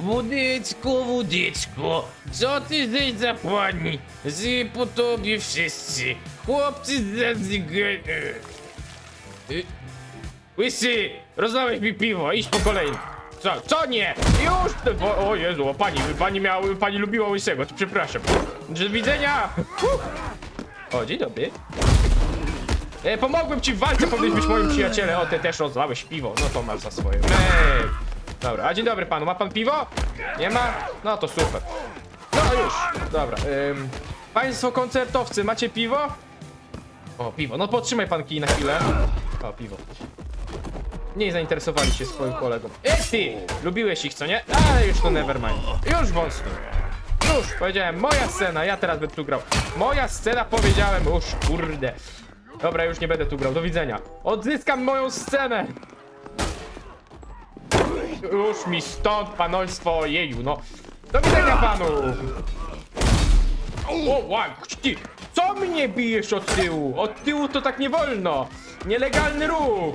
Wódyczko, wódyczko, co ty żeś za pani? Że po tobie wszyscy, chłopcy z Y, Łysy, rozlałeś mi piwo, idź po kolei. Co, co nie? Już! te- O, o Jezu, o pani, pani miała, pani lubiła łysego, to przepraszam. Do widzenia! Huh. O, dzień dobry. E, pomogłem ci w walce, powinieneś być moim przyjacielem. O, ty też rozlałeś piwo, no to masz za swoje. Dobra, a dzień dobry panu, ma pan piwo? Nie ma? No to super. No już, dobra. Ym, państwo koncertowcy, macie piwo? O, piwo, no potrzymaj pan kij na chwilę. O, piwo. Nie zainteresowali się swoim kolegą. E, ty! Lubiłeś ich, co nie? Ale już to nevermind. Już wąsko. Już, powiedziałem, moja scena, ja teraz będę tu grał. Moja scena, powiedziałem, już, kurde. Dobra, już nie będę tu grał, do widzenia. Odzyskam moją scenę! Już mi stąd, panostwo, jeju, no. Do widzenia panu! O, łak, ty, co mnie bijesz od tyłu? Od tyłu to tak nie wolno! Nielegalny ruch!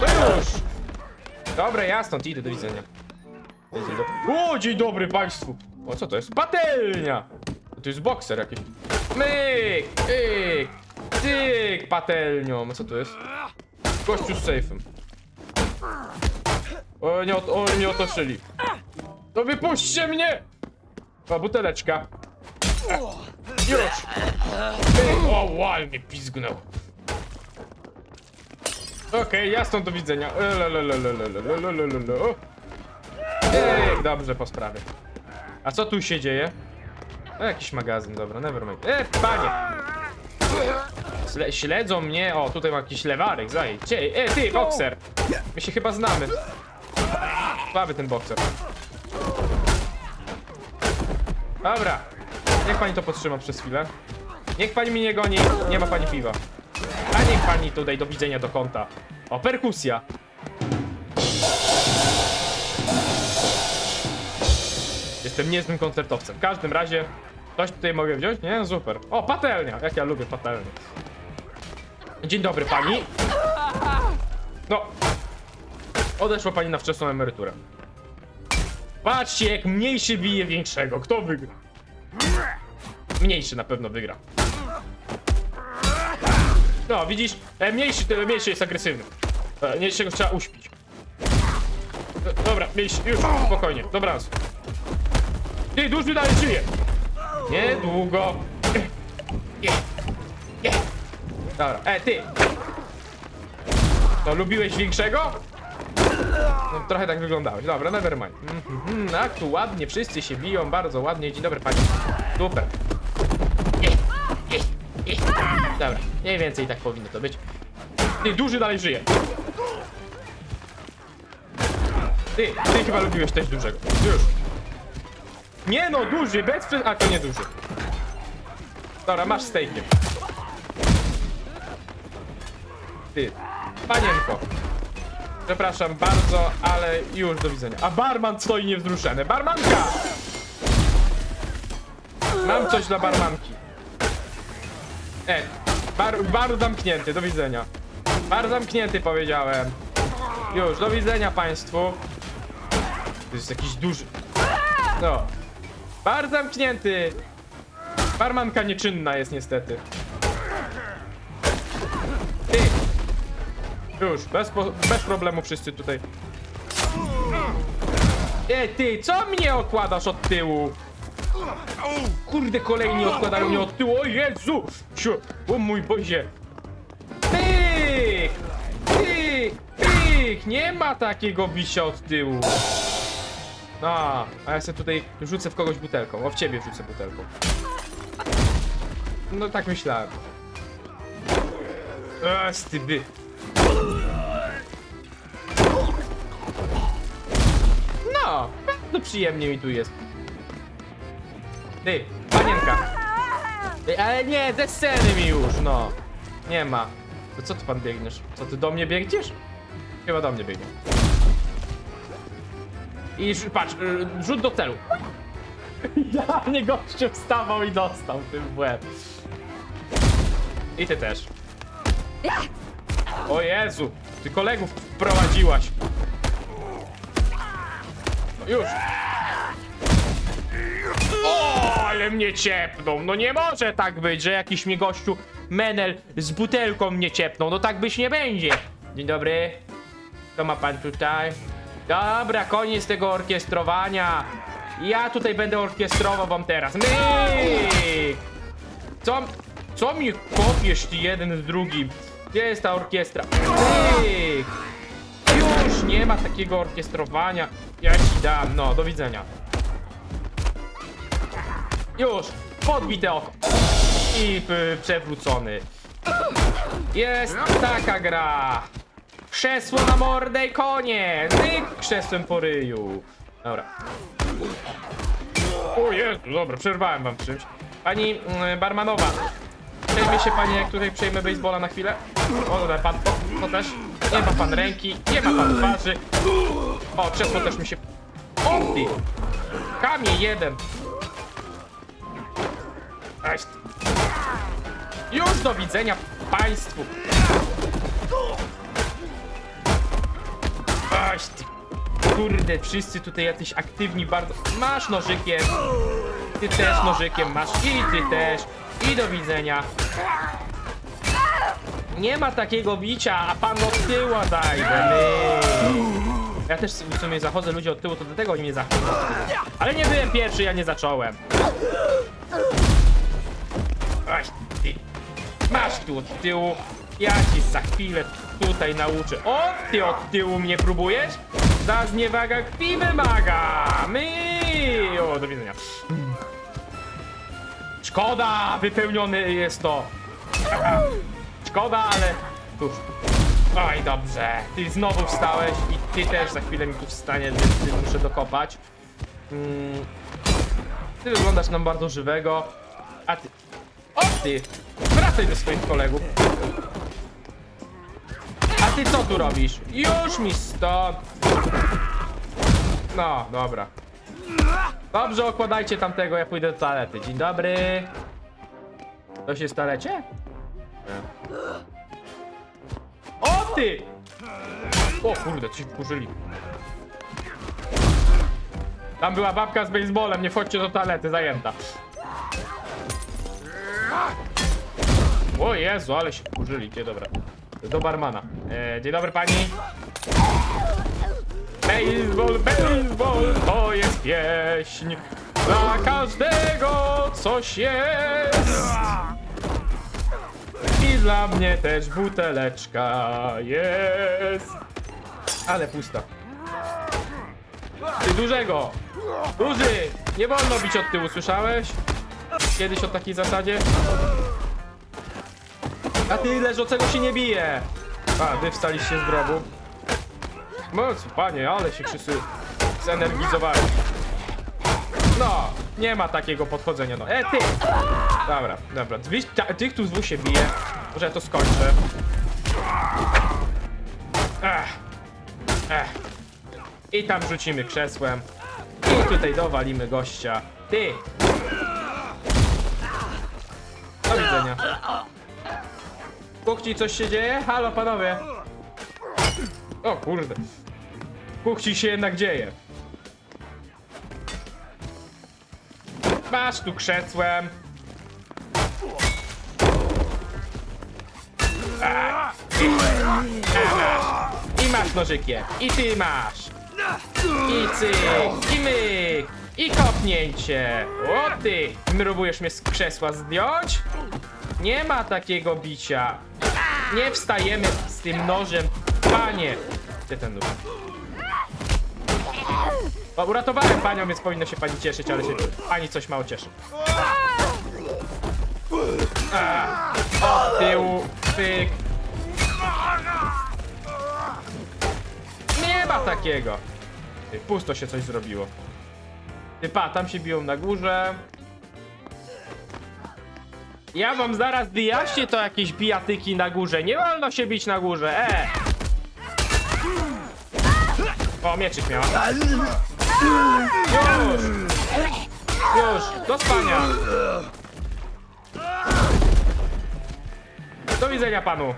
No już! Dobra, ja stąd idę, do widzenia. O, dzień dobry państwu! O, co to jest? Patelnia! To jest bokser jakiś. Myk! Tyk! Tyk! Patelnią! A co to jest? Gościu z sejfem. O, nie, o, otoczyli. To wypuśćcie mnie! O, buteleczka. Już! Ty, o, wow, pizgnął. Okej, okay, jasno, do widzenia. Ej, dobrze, po sprawie. A co tu się dzieje? O, jakiś magazyn, dobra, nevermind. E, panie! Śle śledzą mnie, o, tutaj ma jakiś lewarek, zajęcie. E, ty, bokser! My się chyba znamy. Słaby ten bokser. Dobra. Niech pani to podtrzyma przez chwilę. Niech pani mnie nie goni, nie ma pani piwa. A niech pani tutaj do widzenia do kąta. O, perkusja. Jestem niezłym koncertowcem. W każdym razie, coś tutaj mogę wziąć? Nie? No Super. O, patelnia! Jak ja lubię patelnię. Dzień dobry pani. No. Odeszła pani na wczesną emeryturę. Patrzcie, jak mniejszy bije większego. Kto wygra? Mniejszy na pewno wygra. No, widzisz? E, mniejszy, tyle mniejszy jest agresywny. E, mniejszego trzeba uśpić. E, dobra, mniejszy, już, spokojnie, dobranoc. Ty, duży dalej żyje. Niedługo. Nie, nie. Dobra, e, ty. To lubiłeś większego? No, trochę tak wyglądałeś. Dobra, nevermind. Mhm, mhm, tak, tu ładnie, wszyscy się biją, bardzo ładnie. Dzień dobry, pani. Super. Dobra, mniej więcej tak powinno to być. Ty, duży dalej żyje. Ty, ty chyba lubiłeś też dużego. Już. Nie no, duży, bez. A, to nie duży. Dobra, masz stejkiem. Ty, panienko. Przepraszam bardzo, ale już do widzenia. A barman stoi niewzruszony. Barmanka! Mam coś dla barmanki. E, bar, bar zamknięty, do widzenia. Bar zamknięty powiedziałem. Już, do widzenia państwu. To jest jakiś duży... No. Bar zamknięty. Barmanka nieczynna jest niestety. Ty. Już, bez, bez problemu wszyscy tutaj. Ej, ty, co mnie okładasz od tyłu? Kurde, kolejni odkładają mnie od tyłu, o Jezu! Ciu, o mój Boże! Tych! Tych! Tych! Nie ma takiego bisia od tyłu! No, a ja sobie tutaj rzucę w kogoś butelką. O, w ciebie rzucę butelką. No tak myślałem. Eee, styby. No, no przyjemnie mi tu jest. Ty, panienka. Ej, ale nie, ze sceny mi już, no. Nie ma. To co ty pan biegniesz? Co ty do mnie biegniesz? Chyba do mnie biegnie. I patrz, y, rzut do celu. Ja nie gościu wstawał i dostał tym w łeb. I ty też. O Jezu, ty kolegów wprowadziłaś. Już. O, ale mnie ciepnął. No nie może tak być, że jakiś mi gościu menel z butelką mnie ciepnął. No tak być nie będzie. Dzień dobry. Co ma pan tutaj? Dobra, koniec tego orkiestrowania. Ja tutaj będę orkiestrował wam teraz. Myk! Co, co mi kopiesz ty jeden z drugim? Gdzie jest ta orkiestra? Myk! Nie ma takiego orkiestrowania. Ja ci dam, no, do widzenia. Już, podbite oko. I y, przewrócony. Jest taka gra. Krzesło na mordę i konie. Tyk krzesłem po ryju. Dobra. O Jezu, dobra, przerwałem wam czymś. Pani mm, barmanowa, przejmie się pani, jak tutaj przejmę baseballa na chwilę? O, dobra, pan, to też. Nie ma pan ręki, nie ma pan twarzy. O, krzesło też mi się... O, ty! Kamień jeden. Aś. Już do widzenia państwu. Aś. Kurde, wszyscy tutaj jacyś aktywni bardzo. Masz nożykiem. Ty też nożykiem masz. I ty też. I do widzenia. Nie ma takiego bicia, a pan od zajdę. My. Ja też w sumie zachodzę ludzi od tyłu, to dlatego oni mnie zachodzą. Ale nie byłem pierwszy, ja nie zacząłem. Aś ty. Masz tu od tyłu. Ja ci za chwilę tutaj nauczę. O, ty od tyłu mnie próbujesz? Za zniewaga krwi wymaga. My. O, do widzenia. Szkoda, wypełniony jest to. Szkoda, ale cóż. Oj, dobrze. Ty znowu wstałeś i ty też za chwilę mi tu wstaniesz, więc ty muszę dokopać. Mm. Ty wyglądasz nam bardzo żywego. A ty... O ty! Wracaj do swoich kolegów. A ty co tu robisz? Już mi stąd! No, dobra. Dobrze, okładajcie tamtego, ja pójdę do toalety. Dzień dobry. Ktoś jest w ty! O kurde, ci wkurzyli. Tam była babka z baseballem, nie wchodźcie do toalety, zajęta. O Jezu, ale się wkurzyli, gdzie dobra. Do barmana. E, dzień dobry pani. Baseball, baseball, to jest pieśń. Dla każdego coś jest. Dla mnie też buteleczka jest. Ale pusta. Ty dużego! Duży! Nie wolno bić od tyłu, słyszałeś? Kiedyś o takiej zasadzie? A ty leżącego się nie bije! A, wy wstaliście z grobu. Moc, panie, ale się wszyscy zenergizowali. No, nie ma takiego podchodzenia, no. E, ty! Dobra, dobra. Tych tu dwóch się bije. Ja to skończę. Ech. Ech. I tam rzucimy krzesłem. I tutaj dowalimy gościa. Ty! Do widzenia. W kuchni coś się dzieje? Halo, panowie! O kurde. W kuchni się jednak dzieje. Masz tu krzesłem. Masz nożykiem. I ty masz. I cyk. I myk. I kopnięcie. O ty. Próbujesz mnie z krzesła zdjąć? Nie ma takiego bicia. Nie wstajemy z tym nożem. Panie. Gdzie ten nóż? Uratowałem panią, więc powinno się pani cieszyć, ale się pani coś mało cieszy. A, od tyłu, pyk. Ma takiego. Pusto się coś zrobiło. Ty pa, tam się biją na górze. Ja wam zaraz wyjaśnię to jakieś bijatyki na górze. Nie wolno się bić na górze, e! O, mieczyk miała. Już! Już! Do spania! Do widzenia panu!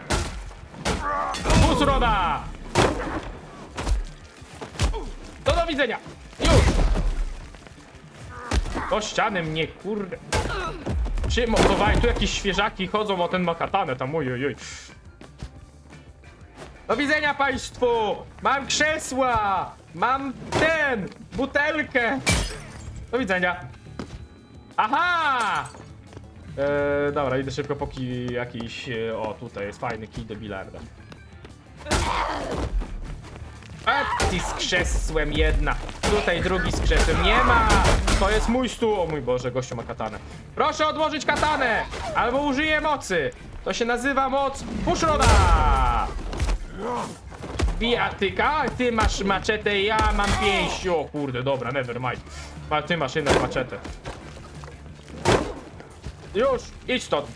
Pusroda! Do do widzenia! Już! Do ściany mnie, kurde. Przymocowali, tu jakieś świeżaki chodzą o ten makatanę tam, oj, oj. Do widzenia państwu! Mam krzesła! Mam ten! Butelkę! Do widzenia. Aha! Eee, dobra, idę szybko póki jakiś... e, O, tutaj jest fajny kij do bilarda. Ty z krzesłem jedna. Tutaj drugi z krzesłem. Nie ma! To jest mój stół. O mój Boże, gościu ma katanę. Proszę odłożyć katanę! Albo użyję mocy. To się nazywa moc Pushroda! Bijatyka, ty masz maczetę, ja mam pięść. O kurde, dobra, never mind. A ty masz jednak maczetę. Już, idź stąd.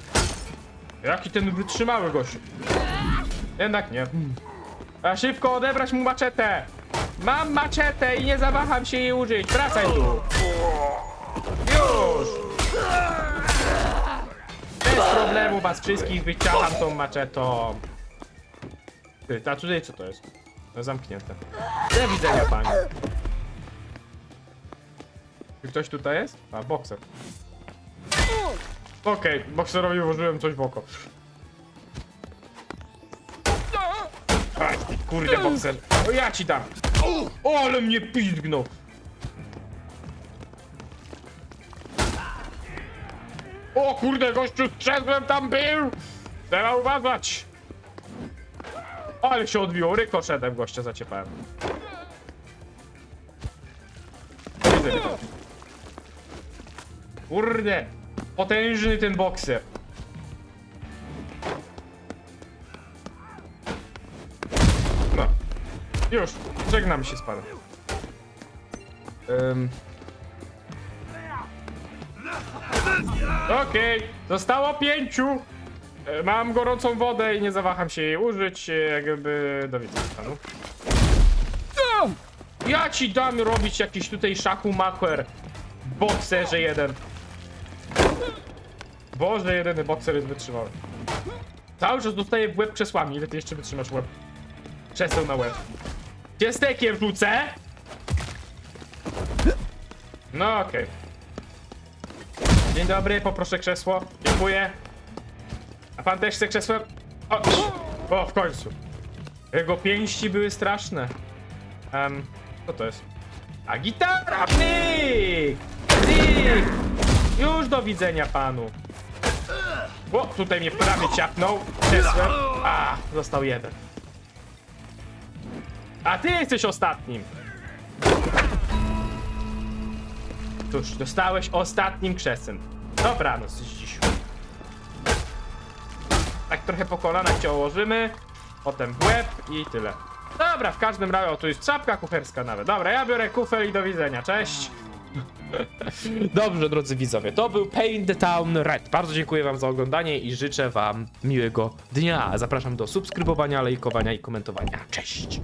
Jaki ten wytrzymały gościu. Jednak nie. A szybko odebrać mu maczetę! Mam maczetę i nie zawaham się jej użyć. Wracaj tu! Już! Bez problemu was wszystkich wyciągam tą maczetą. Ty, a tutaj co to jest? Zamknięte. Do widzenia pani. Czy ktoś tutaj jest? A, bokser. Okej, bokserowi włożyłem coś w oko. Kurde bokser. O ja ci dam. O, ale mnie pizgnął. O kurde, gościu strzedłem tam był. Trzeba uważać. Ale się odbiło, rykoszetem gościa zaciepałem. Kurde, potężny ten bokser. Już, żegnam się z panem. Ym. Okej, zostało pięciu. E, Mam gorącą wodę i nie zawaham się jej użyć, e, jakby do widzenia panu. Ja ci dam robić jakiś tutaj szachu macher. Bokserze jeden. Boże, jedyny bokser jest wytrzymały. Cały czas dostaję w łeb krzesłami. Ile ty jeszcze wytrzymasz łeb? Krzeseł na łeb. Gdzie stekiem wrzucę? No okej. Dzień dobry, poproszę krzesło. Dziękuję. A pan też chce krzesłem? O, o w końcu. Jego pięści były straszne. Um, co to jest? A gitara! Pyk! Pyk! Już do widzenia panu. O, tutaj mnie prawie ciapnął krzesłem. A, został jeden. A ty jesteś ostatnim. Cóż, dostałeś ostatnim krzesem. Dobranoc dziś. Tak trochę po kolanach cię ułożymy. Potem w łeb i tyle. Dobra, w każdym razie, o tu jest czapka kucharska nawet. Dobra, ja biorę kufel i do widzenia. Cześć. Dobrze, drodzy widzowie, to był Paint the Town Red. Bardzo dziękuję wam za oglądanie i życzę wam miłego dnia. Zapraszam do subskrybowania, lajkowania i komentowania. Cześć!